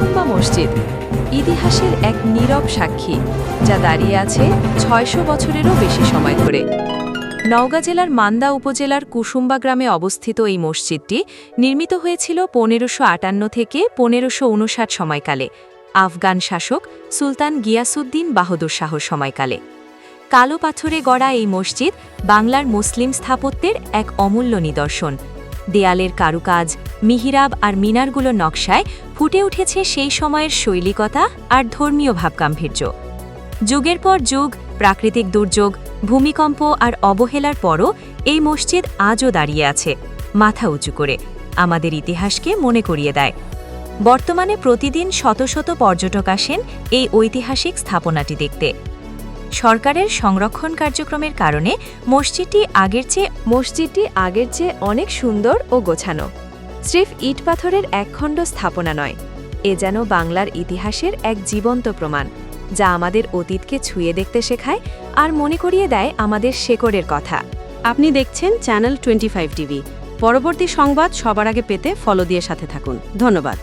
মসজিদ, ইতিহাসের এক নীরব সাক্ষী, যা দাঁড়িয়ে আছে ছয়শো বছরেরও বেশি সময় ধরে। নওগাঁ জেলার মান্দা উপজেলার কুসুম্বা গ্রামে অবস্থিত এই মসজিদটি নির্মিত হয়েছিল পনেরোশো আটান্ন থেকে পনেরোশো উনষাট সময়কালে। আফগান শাসক সুলতান গিয়াসুদ্দিন বাহাদুর শাহর সময়কালে। কালো পাথরে গড়া এই মসজিদ বাংলার মুসলিম স্থাপত্যের এক অমূল্য নিদর্শন। দেয়ালের কারুকাজ, মিহিরাব আর মিনারগুলো নকশায় ফুটে উঠেছে সেই সময়ের শৈলিকতা আর ধর্মীয় ভাবগাম্ভীর্য। যুগের পর যুগ, প্রাকৃতিক দুর্যোগ, ভূমিকম্প আর অবহেলার পরও এই মসজিদ আজও দাঁড়িয়ে আছে, মাথা উঁচু করে, আমাদের ইতিহাসকে মনে করিয়ে দেয়। বর্তমানে প্রতিদিন শত শত পর্যটক আসেন এই ঐতিহাসিক স্থাপনাটি দেখতে। সরকারের সংরক্ষণ কার্যক্রমের কারণে মসজিদটি আগের চেয়ে, মসজিদটি আগের চেয়ে অনেক সুন্দর ও গোছানো। স্রেফ ইট পাথরের একখণ্ড স্থাপনা নয়। এ যেন বাংলার ইতিহাসের এক জীবন্ত প্রমাণ, যা আমাদের অতীতকে ছুঁয়ে দেখতে শেখায় আর মনে করিয়ে দেয় আমাদের শেকড়ের কথা। আপনি দেখছেন চ্যানেল টোয়েন্টি টিভি। পরবর্তী সংবাদ সবার আগে পেতে ফলো দিয়ে সাথে থাকুন। ধন্যবাদ।